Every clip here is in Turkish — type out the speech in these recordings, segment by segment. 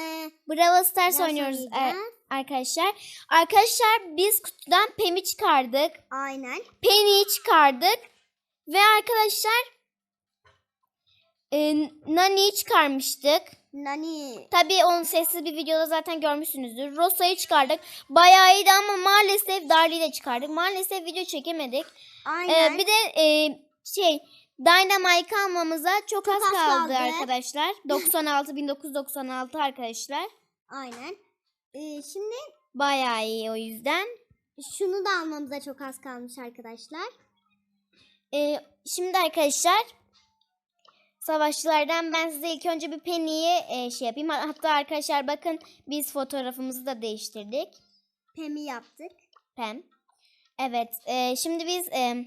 e, Brawl Stars Ders oynuyoruz oynayacağız. e, arkadaşlar. Arkadaşlar biz kutudan Pem'i çıkardık. aynen Penny'yi çıkardık. Ve arkadaşlar e, Nani'yi çıkarmıştık. Nani Tabii onun sessiz bir videoda zaten görmüşsünüzdür. Rosa'yı çıkardık. Bayağı iyiydi ama maalesef Darly'i de çıkardık. Maalesef video çekemedik. aynen Ee, bir de e, şey Dynamite almamıza çok az az kaldı, kaldı. arkadaşlar. 96 1996 arkadaşlar. aynen. E, şimdi Bayağı iyi o yüzden. şunu da almamıza çok az kalmış arkadaşlar. Ee, şimdi arkadaşlar savaşçılardan ben size ilk önce bir Penny'yi e, şey yapayım. Hatta arkadaşlar bakın biz fotoğrafımızı da değiştirdik. Pem'i yaptık. Pem. Evet. e, şimdi biz e,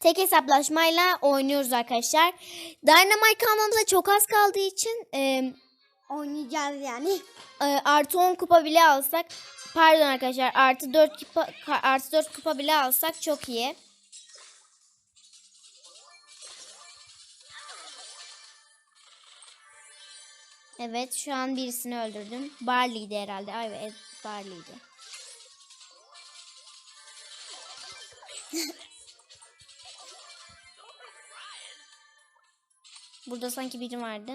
tek hesaplaşmayla oynuyoruz arkadaşlar. Dynamite almamıza çok az kaldığı için e, Oynayacağız yani. e, artı 10 kupa bile alsak pardon arkadaşlar artı 4 kupa artı 4 kupa bile alsak çok iyi. Evet şu an birisini öldürdüm. Barley'di herhalde. Ay evet Barley'di. Burada sanki biri vardı.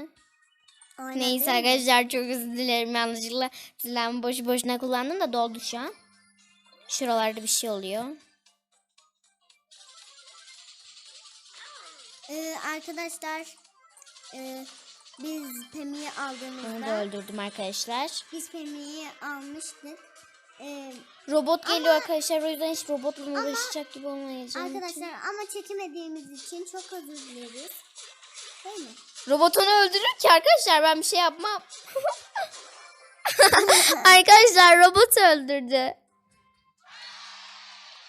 Aynen, Neyse değil mi? arkadaşlar çok özür dilerim yanlışlıkla silahımı boşu boşuna kullandım da doldu şu an. Şuralarda bir şey oluyor. E, arkadaşlar e, biz Pem'i Onu da aldığımızda öldürdüm arkadaşlar. biz Pem'i almıştık. E, Robot geliyor Ama- arkadaşlar o yüzden hiç robotla uğraşacak gibi olmayacağım arkadaşlar ama çekemediğimiz için çok özür dileriz. Değil mi? Robot onu öldürür ki arkadaşlar ben bir şey yapmam. arkadaşlar robot öldürdü.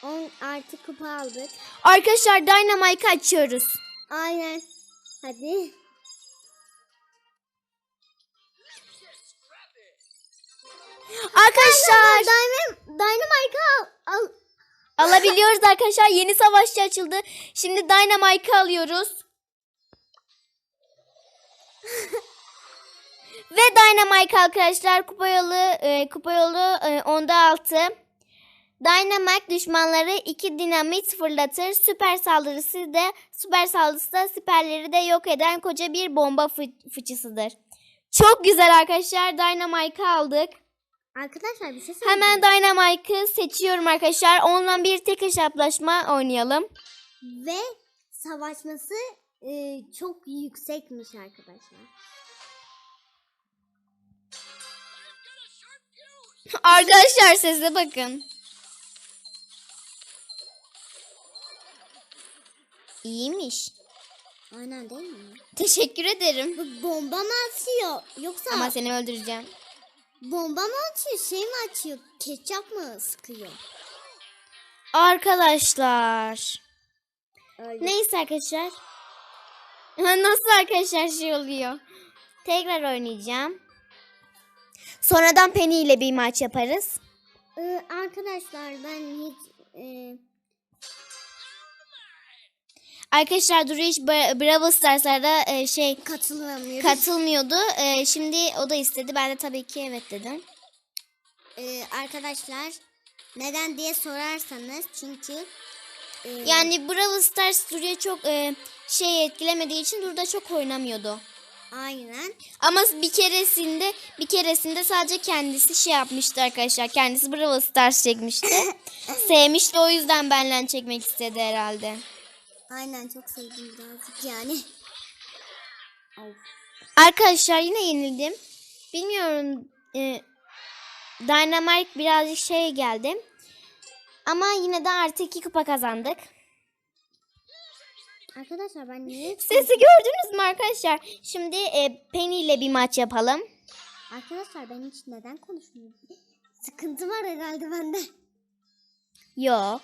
10 artı kupa aldık. Arkadaşlar Dynamite açıyoruz. Aynen. Hadi. Arkadaşlar Dynam Dynamite al. al. alabiliyoruz arkadaşlar. Yeni savaşçı açıldı. Şimdi Dynamite'ı alıyoruz. Ve Dynamite arkadaşlar kupa yolu e, kupa yolu e, onda altı. Dynamite düşmanları iki dinamit fırlatır. Süper saldırısı da süper saldırısı da siperleri de yok eden koca bir bomba fı- fıçısıdır. Çok güzel arkadaşlar. Dynamite'ı aldık. Arkadaşlar bir şey söyleyeyim. Hemen Dynamite'ı seçiyorum arkadaşlar. Onunla bir tek hesaplaşma oynayalım. Ve savaşması e, çok yüksekmiş arkadaşlar. Arkadaşlar sesle bakın. İyiymiş. Aynen değil mi? Teşekkür ederim. Bu bomba mı atıyor? Yoksa Ama seni öldüreceğim. bomba mı atıyor? Şey mi atıyor? Ketçap mı sıkıyor? Arkadaşlar. Öyle. Neyse arkadaşlar. Nasıl arkadaşlar şey oluyor? Tekrar oynayacağım. Sonradan Penny ile bir maç yaparız. Ee, arkadaşlar ben hiç e, Arkadaşlar Duru hiç Bra- Brawl Stars'larda e, şey katılamıyorum. katılmıyordu. E, şimdi o da istedi. Ben de tabii ki evet dedim. Ee, arkadaşlar neden diye sorarsanız çünkü e, Yani Brawl Stars Duru'ya çok e, şey etkilemediği için Duru da çok oynamıyordu. aynen Ama bir keresinde bir keresinde sadece kendisi şey yapmıştı arkadaşlar. Kendisi Brawl Stars çekmişti. Sevmişti o yüzden benden çekmek istedi herhalde. aynen çok sevdim birazcık yani. Of. Arkadaşlar yine yenildim. Bilmiyorum e, Dynamite birazcık şey geldi. Ama yine de artı iki kupa kazandık. Arkadaşlar ben niye Sesi gördünüz mü arkadaşlar? Şimdi e, Penny ile bir maç yapalım. Arkadaşlar ben hiç neden konuşmuyorum? Sıkıntı var herhalde bende. Yo.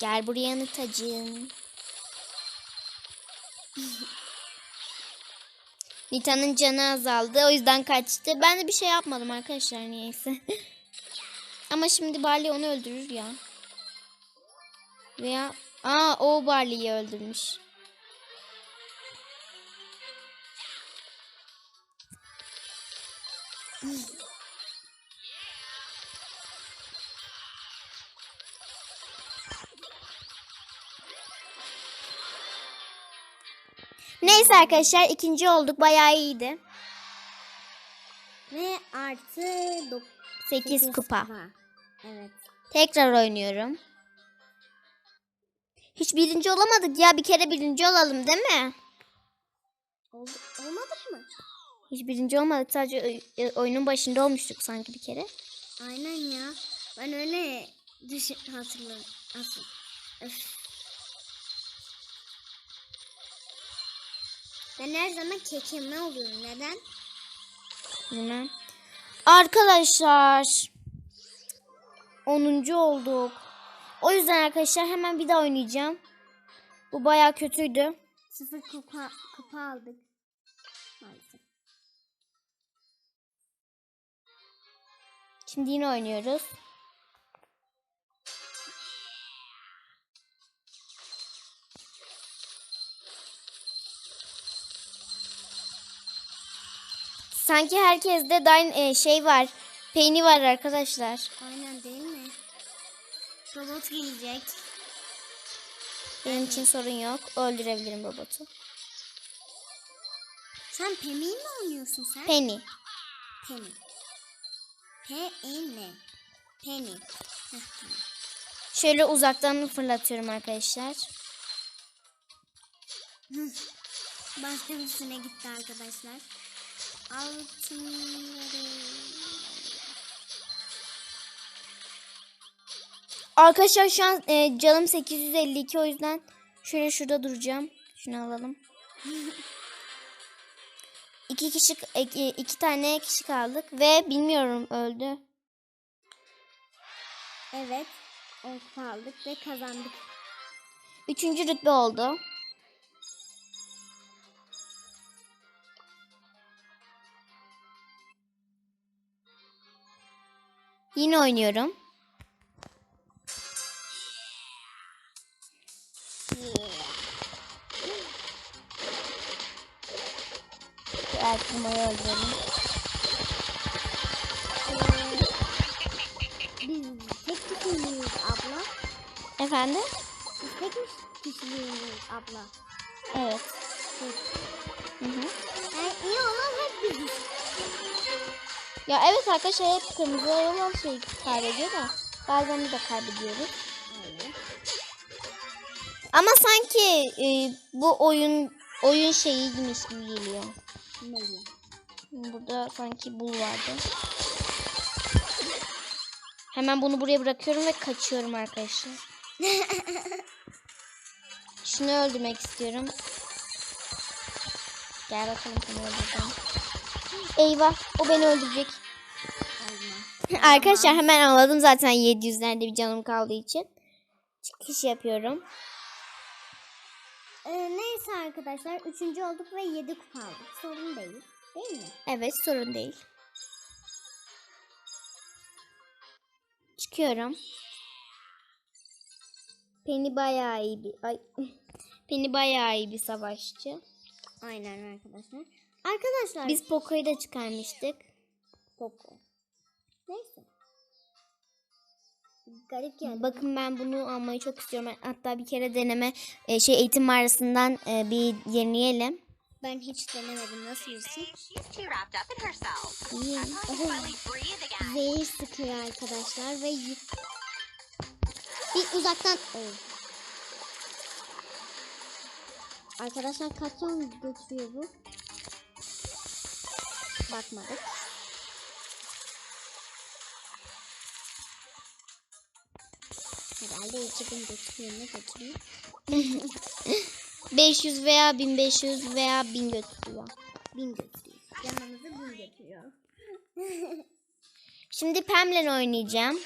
Gel buraya Nitacığım. Nita'nın canı azaldı. O yüzden kaçtı. Ben de bir şey yapmadım arkadaşlar niyeyse. Ama şimdi Barley onu öldürür ya. Veya aa o Barley'i öldürmüş. Neyse arkadaşlar ikinci olduk. Bayağı iyiydi. Ve artı 9 8 kupa. Evet. Tekrar oynuyorum. Hiç birinci olamadık ya. Bir kere birinci olalım değil mi? Oldu, olmadık mı? Hiç birinci olmadık. Sadece e, oyunun başında olmuştuk sanki bir kere. Aynen ya. Ben öyle düşün hatırlıyorum. Öf. Ben her zaman kekeme oluyorum. Neden? Bilmem. Arkadaşlar. 10. olduk. O yüzden arkadaşlar hemen bir daha oynayacağım. Bu bayağı kötüydü. Sıfır kupa, kupa aldık. Maalesef. Şimdi yine oynuyoruz. Sanki herkeste dain e, şey var. Peyni var arkadaşlar. Aynen değil mi? Robot gelecek. Benim için sorun yok. Öldürebilirim robotu. Sen Pemi'yi mi oynuyorsun sen? Penny. Penny. P-E-N. Penny. Şöyle uzaktan fırlatıyorum arkadaşlar. Başka birisine gitti arkadaşlar. Arkadaşlar şu an e, canım 852 o yüzden şöyle şurada duracağım. Şunu alalım. iki kişi e, iki tane kişi kaldık ve bilmiyorum öldü. Evet. On kupa aldık ve kazandık. Üçüncü rütbe oldu. Yine oynuyorum. Diğer kumayı öldürelim. Biz tek kişiyiz abla. Efendim? Biz tek kişiyiz abla. Evet. Ya evet arkadaşlar hep kırmızı olan şey kaybediyor da bazen de kaybediyoruz. Aynen. Ama sanki e, bu oyun oyun şeyiymiş gibi geliyor. Burada sanki bul vardı. Hemen bunu buraya bırakıyorum ve kaçıyorum arkadaşlar. Şunu öldürmek istiyorum. Gel bakalım seni öldüreceğim. Eyvah o beni öldürecek. Arkadaşlar hemen anladım zaten 700'lerde bir canım kaldığı için. Çıkış yapıyorum. Ee, neyse arkadaşlar. Üçüncü olduk ve yedi kupa aldık. Sorun değil. Değil mi? Evet sorun değil. Çıkıyorum. Penny bayağı iyi bir ay Penny bayağı iyi bir savaşçı. Aynen arkadaşlar. Arkadaşlar. Biz Poco'yu da çıkarmıştık. Poco. Neyse. Garip geldi. Bakın ben bunu almayı çok istiyorum. Hatta bir kere deneme e, şey eğitim mağarasından e, bir deneyelim. Ben hiç denemedim. Nasıl yüzsün? She's too wrapped up in herself. İyi. Time to finally breathe again. Zehir sıkıyor arkadaşlar ve y- bir uzaktan Oo. Arkadaşlar kaç yıl götürüyor bu? Bakmadık. Herhalde 2000 götürüyor ne götürüyor? 500 veya 1500 veya 1000 götürüyor. 1000 götürüyor. Yanımızı 1000 götürüyor. Şimdi Pam'le oynayacağım.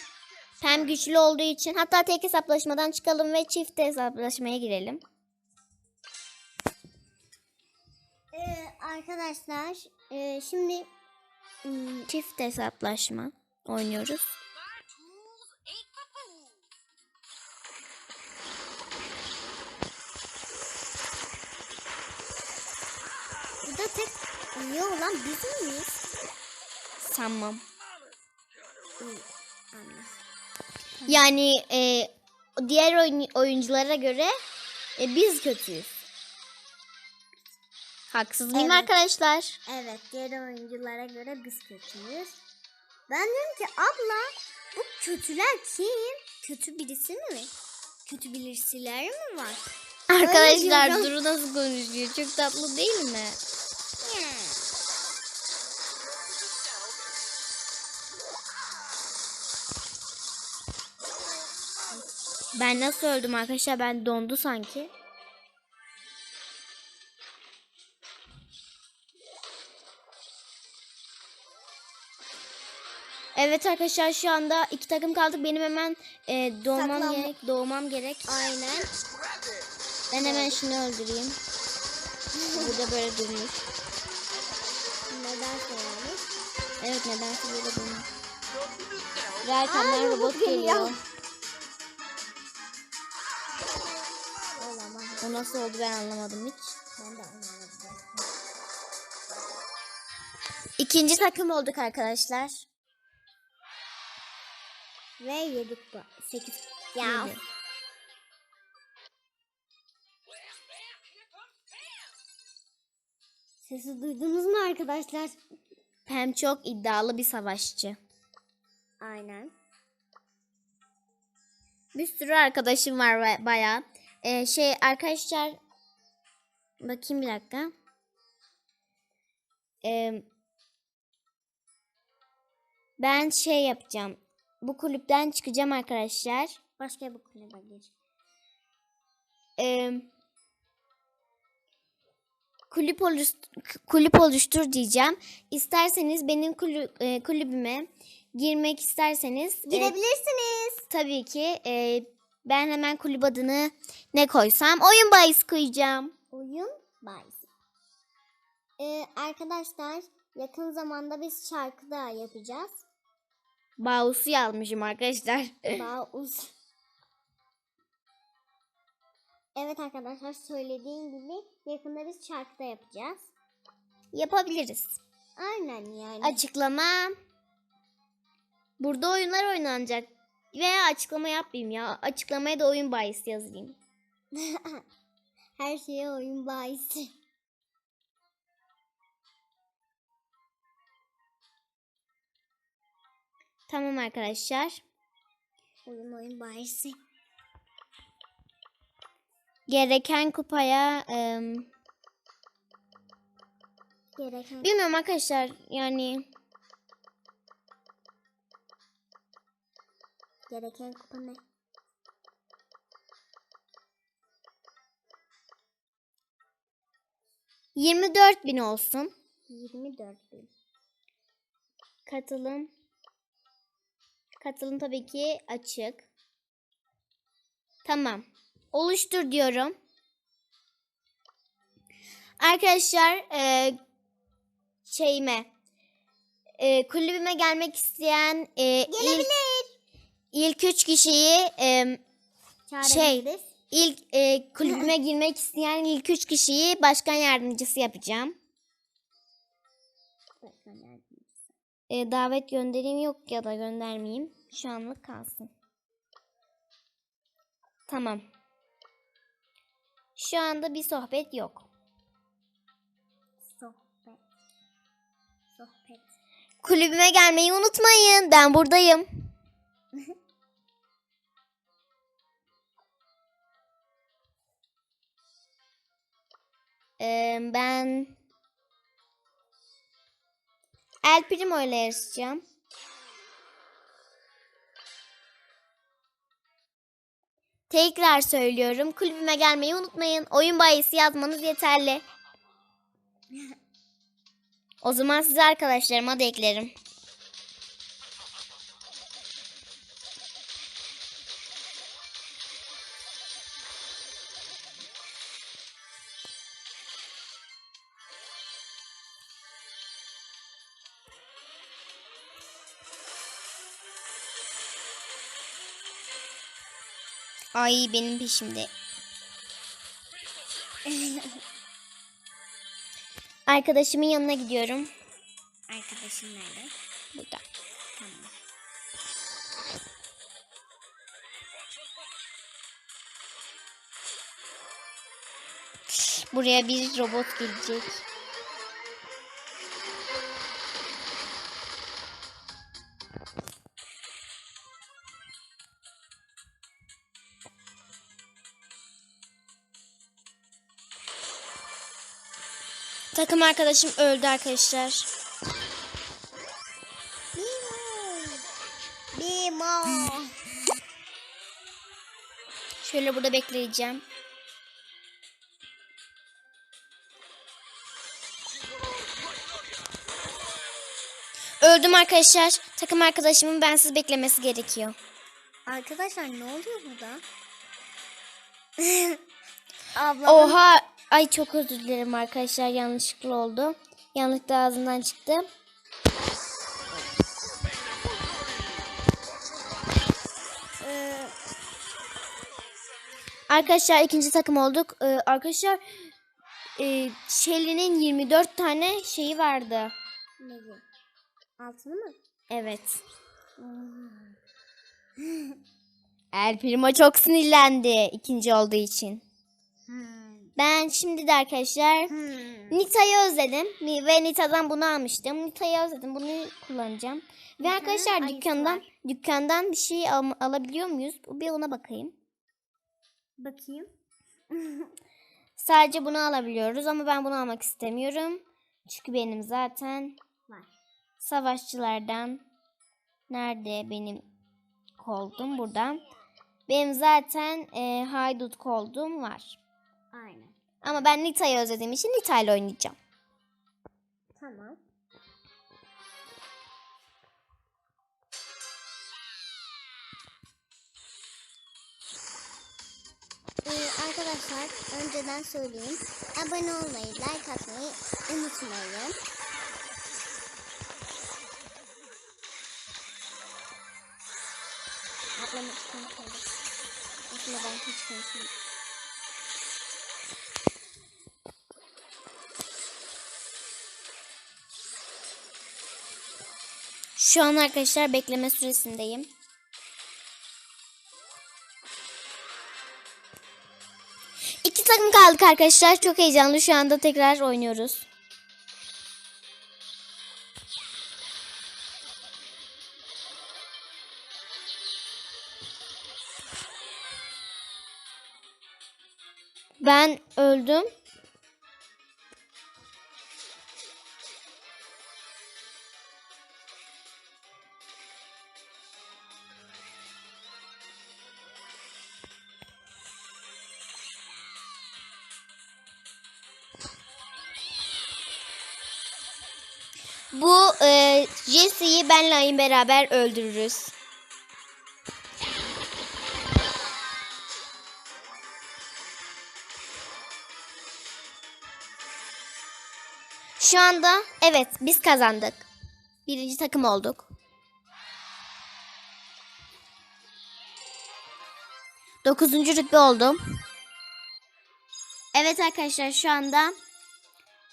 Pam güçlü olduğu için hatta tek hesaplaşmadan çıkalım ve çift hesaplaşmaya girelim. Ee, Arkadaşlar e, şimdi hmm, Çift hesaplaşma oynuyoruz. Tek iyi olan biz miyiz? Sanmam. Yani e, diğer oyun- oyunculara göre e, biz kötüyüz. Haksız mıyım Evet. arkadaşlar? Evet diğer oyunculara göre biz kötüyüz. Ben diyorum ki abla bu kötüler kim? Kötü birisi mi? Kötü birisiler mi var? Arkadaşlar diyorum. Duru nasıl konuşuyor? Çok tatlı değil mi? Ben nasıl öldüm arkadaşlar? Ben dondu sanki. Evet arkadaşlar şu anda iki takım kaldık. Benim hemen e, doğmam Saklanma. gerek. Doğmam gerek. Aynen. Ben hemen şunu öldüreyim. Burada böyle durmuş. Nedense yani. Evet nedense böyle arkamdan Aa, robot geliyor. Olamaz. O nasıl oldu ben anlamadım hiç. Ben de anlamadım. İkinci takım olduk arkadaşlar. Ve yedik bu. Sekiz. Ya. Yedi. Sesi duydunuz mu arkadaşlar? Pem çok iddialı bir savaşçı. Aynen. Bir sürü arkadaşım var ba- bayağı. Ee, şey arkadaşlar bakayım bir dakika. Ee, ben şey yapacağım. Bu kulüpten çıkacağım arkadaşlar. Başka bir kulübe gir. Ee, kulüp oluştur, kulüp oluştur diyeceğim. İsterseniz benim kulü- e, kulübüme girmek isterseniz e, Girebilirsiniz. tabii ki e, ben hemen kulüp adını ne koysam oyun bahis koyacağım. Oyun bahis. Ee, arkadaşlar yakın zamanda biz şarkı da yapacağız. Bağusu yazmışım arkadaşlar. Daha Evet arkadaşlar söylediğim gibi yakında biz şarkı da yapacağız. Yapabiliriz. Aynen yani. Açıklama. Burada oyunlar oynanacak. Veya açıklama yapmayayım ya. Açıklamaya da oyun bahis yazayım. Her şeye oyun bahisi. Tamam arkadaşlar. Oyun oyun bahisi. Gereken kupaya em, Gereken bilmiyorum arkadaşlar yani gereken kupa ne? yirmi dört bin olsun. 24 bin. Katılım. Katılım tabii ki açık. Tamam. Oluştur diyorum. Arkadaşlar e, şeyime e, kulübüme gelmek isteyen e, ilk, Gelebilir. ilk üç kişiyi e, Çağırabiliriz. ilk e, kulübüme girmek isteyen ilk üç kişiyi başkan yardımcısı yapacağım. E, davet göndereyim yok ya da göndermeyeyim. Şu anlık kalsın. Tamam. Şu anda bir sohbet yok. Sohbet. Sohbet. Kulübüme gelmeyi unutmayın. Ben buradayım. Ee, ben El Primo ile yarışacağım. Tekrar söylüyorum. Kulübüme gelmeyi unutmayın. Oyun bayisi yazmanız yeterli. O zaman size arkadaşlarıma da eklerim. Ay benim peşimde. Arkadaşımın yanına gidiyorum. Arkadaşın nerede? Burada. Buraya bir robot gelecek. Takım arkadaşım öldü arkadaşlar. Bimo. Şöyle burada bekleyeceğim. Öldüm arkadaşlar. Takım arkadaşımın bensiz beklemesi gerekiyor. Arkadaşlar ne oluyor burada? Ablam Oha! Ay çok özür dilerim arkadaşlar. Yanlışlıkla oldu. Yanlışlıkla ağzından çıktı. e, Arkadaşlar ikinci takım olduk. Ee, arkadaşlar e, Shelly'nin 24 tane şeyi vardı. ne bu? Altını mı? Evet. El Primo çok sinirlendi ikinci olduğu için. Hmm. Ben şimdi de arkadaşlar Hmm. Nita'yı özledim ve Nita'dan bunu almıştım. Nita'yı özledim. Bunu kullanacağım. Ve Nita'nın arkadaşlar dükkandan var. dükkandan bir şey al- alabiliyor muyuz? Bir ona bakayım. Bakayım. Sadece bunu alabiliyoruz ama ben bunu almak istemiyorum. Çünkü benim zaten Var. savaşçılardan nerede benim koldum buradan. Benim zaten e, haydut koldum var. Aynen. Ama ben Nita'yı özlediğim için Nita ile oynayacağım. Tamam. Ee, arkadaşlar önceden söyleyeyim. Abone olmayı, like atmayı unutmayın. Hiç konuşmadı. Aslında ben hiç konuşmadım. Şu an arkadaşlar bekleme süresindeyim. İki takım kaldık arkadaşlar. Çok heyecanlı. Şu anda tekrar oynuyoruz. Ben öldüm. Benle Ayın beraber öldürürüz. Şu anda evet biz kazandık. Birinci takım olduk. Dokuzuncu rütbe oldum. Evet arkadaşlar şu anda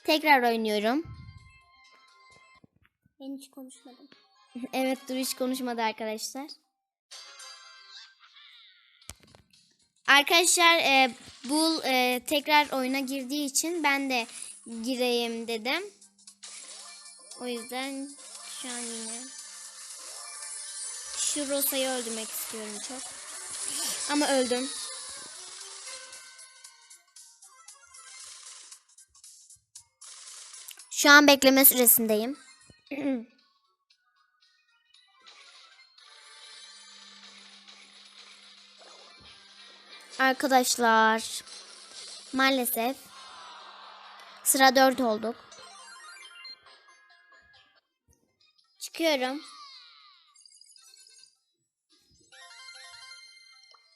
tekrar oynuyorum. Ben hiç konuşmadım. Evet dur hiç konuşmadı arkadaşlar. Arkadaşlar e, Bull e, tekrar oyuna girdiği için ben de gireyim dedim. O yüzden şu an yine şu Rosa'yı öldürmek istiyorum çok. Ama öldüm. Şu an bekleme süresindeyim. Arkadaşlar maalesef sıra 4 olduk. Çıkıyorum.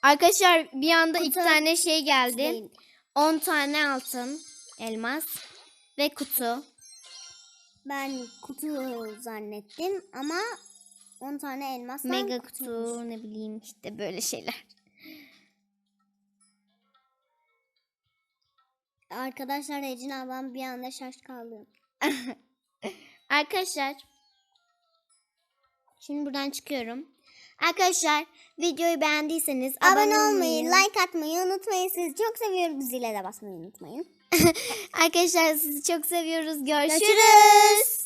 Arkadaşlar bir anda iki Kutu. tane şey geldi. Değil. 10 tane altın, elmas ve kutu. Ben kutu zannettim ama 10 tane elmas Mega kutu ne bileyim işte böyle şeyler. Arkadaşlar Ecin ablam bir anda şaş kaldı. Arkadaşlar şimdi buradan çıkıyorum. Arkadaşlar videoyu beğendiyseniz Abone olmayı, like atmayı unutmayın. Sizi çok seviyorum. Zile de basmayı unutmayın. Arkadaşlar sizi çok seviyoruz. Görüşürüz. Görüşürüz.